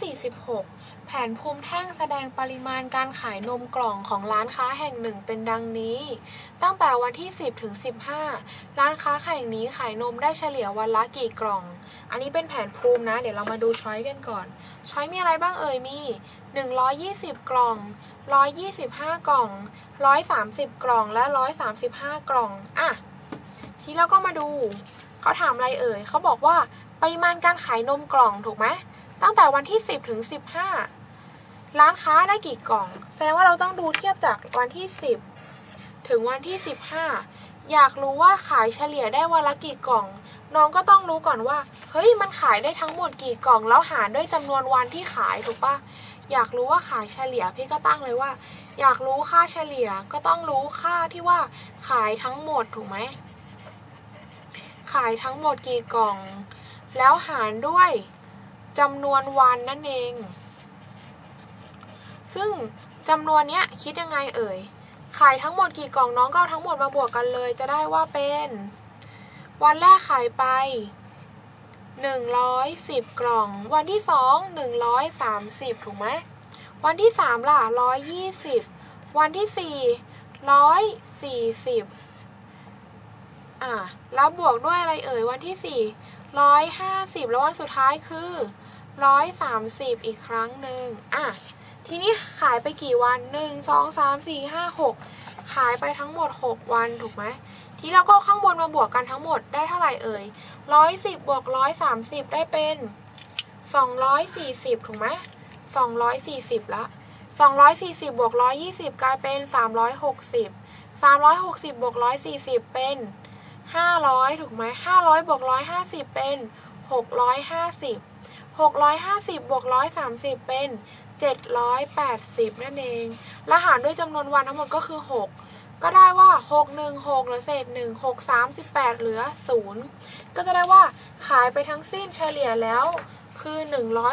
46 แผนภูมิแท่งแสดงปริมาณการขายนมกล่องของร้านค้าแห่งหนึ่งเป็นดังนี้ ตั้งแต่วันที่ 10 ถึง 15 ร้านค้าแห่งนี้ขายนมได้เฉลี่ยวันละกี่กล่อง อันนี้เป็นแผนภูมินะ เดี๋ยวเรามาดูช้อยกันก่อน ช้อยมีอะไรบ้างเอ่ยมี 120 กล่อง 125 กล่อง 130 กล่อง และ 135 กล่อง อะ ทีเราก็มาดู เขาถามอะไรเอ่ย เขาบอกว่าปริมาณการขายนมกล่องถูกไหม ตั้งแต่วันที่ 10 ถึง 15 ร้านค้าได้กี่กล่อง แสดงว่าเราต้องดูเทียบจากวันที่ 10 ถึงวันที่ 15 อยากรู้ว่าขายเฉลี่ยได้วันละกี่กล่อง น้องก็ต้องรู้ก่อนว่า เฮ้ย มันขายได้ทั้งหมดกี่กล่อง แล้วหารด้วยจำนวนวันที่ขายถูกปะอยากรู้ว่าขายเฉลี่ยพี่ก็ตั้งเลยว่า อยากรู้ค่าเฉลี่ยก็ต้องรู้ค่าที่ว่าขายทั้งหมดถูกไหมขายทั้งหมดกี่กล่อง แล้วหารด้วย จำนวนวันนั่นเอง ซึ่งจำนวนเนี้ยคิดยังไงเอ่ย ขายทั้งหมดกี่กล่องน้องก็เอาทั้งหมดมาบวกกันเลย จะได้ว่าเป็น วันแรกขายไป 110 กล่อง วันที่ 2 130 ถูกไหม วันที่ 3 ล่ะ 120 วันที่ 4 140 อะแล้วบวกด้วยอะไรเอ่ย วันที่ 4 150 แล้ววันสุดท้ายคือ 130อีกครั้งหนึ่งอะทีนี้ขายไปกี่วัน1 2 3 4 5 6ขายไปทั้งหมด6วันถูกไหมทีนี้เราก็ข้างบนมาบวกกันทั้งหมดได้เท่าไหร่เอ่ย110บวก130ได้เป็น240ถูกไหม240ละ240บวก120กลายเป็น360 360บวก140เป็น500ถูกไหม500บวก150เป็น650 650บวก130 เป็น 780 นั่นเอง และหารด้วยจำนวนวันทั้งหมดก็คือ 6 ก็ได้ว่า 6 1 6เหลือเศษ1 6 3 8 เหลือ 0 ก็จะได้ว่าขายไปทั้งสิ้นเฉลี่ยแล้วคือ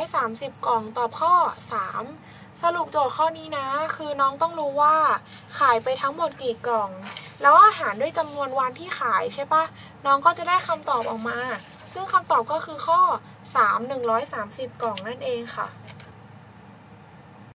130 กล่องตอบข้อ 3 สรุปโจทย์ข้อนี้นะ คือน้องต้องรู้ว่าขายไปทั้งหมดกี่กล่อง แล้วอาหารด้วยจำนวนวันที่ขายใช่ปะน้องก็จะได้คำตอบออกมา ซึ่งคำตอบก็คือข้อ 3 130 กล่องนั่นเองค่ะ